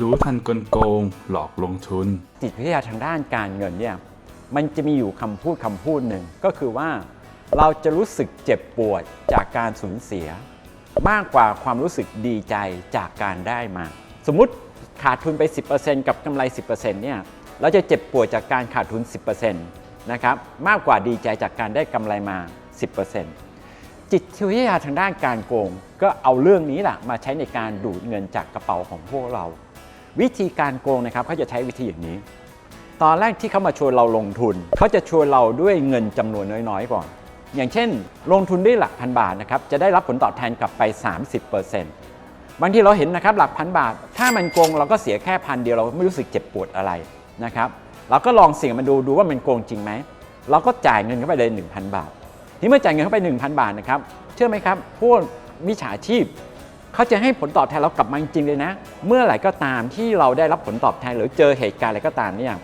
รู้ทันกลโกง หลอกลงทุน จิตวิทยาทางด้านการเงินเนี่ยมันจะมีอยู่คำพูดคำพูดหนึ่งก็คือว่า เราจะรู้สึกเจ็บปวดจากการสูญเสีย มากกว่าความรู้สึกดีใจจากการได้มา สมมติขาดทุนไป 10%กับกำไร 10%เนี่ยเราจะเจ็บปวดจากการขาดทุน 10%นะครับมากกว่าดีใจจากการได้กำไรมา 10%จิตวิทยาทางด้านการโกง ก็เอาเรื่องนี้แหละมาใช้ในการดูดเงินจากกระเป๋าของพวกเรา วิธีการโกงนะครับเขาจะใช้วิธีอย่างนี้ ตอนแรกที่เขามาชวนเราลงทุนเขาจะชวนเราด้วยเงินจำนวนน้อยๆก่อน อย่างเช่น ลงทุนด้วยหลักพันบาทนะครับจะได้รับผลตอบแทนกลับไป 30%บางทีเราเห็นนะครับหลักพันบาท ถ้ามันโกงเราก็เสียแค่พันเดียวเราไม่รู้สึกเจ็บปวดอะไรนะครับเราก็ลองเสี่ยงมันดูดูว่ามันโกงจริงไหมเราก็จ่ายเงินเข้าไปเลย 1,000 บาท ที่เมื่อจ่ายเงินเข้าไป 1,000 บาทนะครับเชื่อไหมครับพวกมิจฉาชีพ เขาจะให้ผลตอบแทนเรากลับมาจริงๆเลยนะ เมื่อไหร่ก็ตามที่เราได้รับผลตอบแทนหรือเจอเหตุการณ์อะไรก็ตามเนี่ย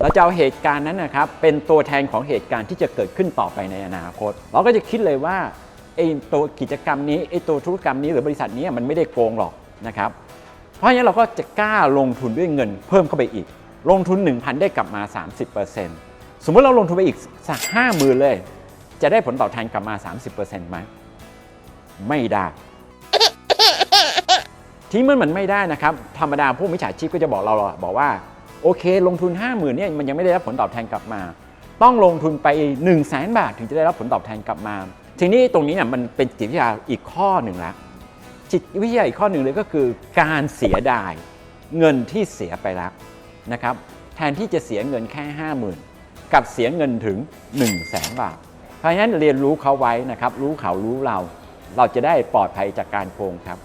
เราจะเอาเหตุการณ์นั้นนะครับเป็นตัวแทนของเหตุการณ์ที่จะเกิดขึ้นต่อไปในอนาคต เราก็จะคิดเลยว่าไอ้ตัวกิจกรรมนี้ไอ้ตัวธุรกรรมนี้หรือบริษัทนี้มันไม่ได้โกงหรอกนะครับเพราะฉะนั้นเราก็จะกล้าลงทุนด้วยเงินเพิ่มเข้าไปอีก ลงทุน 1,000 ได้กลับมา 30%สมมติเราลงทุนไปอีกสักห้าหมื่นเลย จะได้ผลตอบแทนกลับมา 30%ไหมไม่ได้ ที่เมื่อมันไม่ได้นะครับธรรมดาผู้มิจฉาชีพก็จะบอกเราบอกว่าโอเค ลงทุน 5 0,000เนี่ยมันยังไม่ได้รับผลตอบแทนกลับมา ต้องลงทุนไป 1 0 0 0 0แบาทถึงจะได้รับผลตอบแทนกลับมา ทีนี้ตรงนี้เนี่ยมันเป็นจิตวิทยาอีกข้อหนึ่งละจิตวิทยาอีกข้อหนึ่งเลยก็คือ การเสียดายเงินที่เสียไปแล้วนะครับแทนที่จะเสียเงินแค่ 50,000กับเสียเงินถึง 1 0 0 0 0แสนบาท เพราะฉะนั้นเรียนรู้เขาไว้นะครับรู้เขารู้เรา เราจะได้ปลอดภัยจากการโกงครับ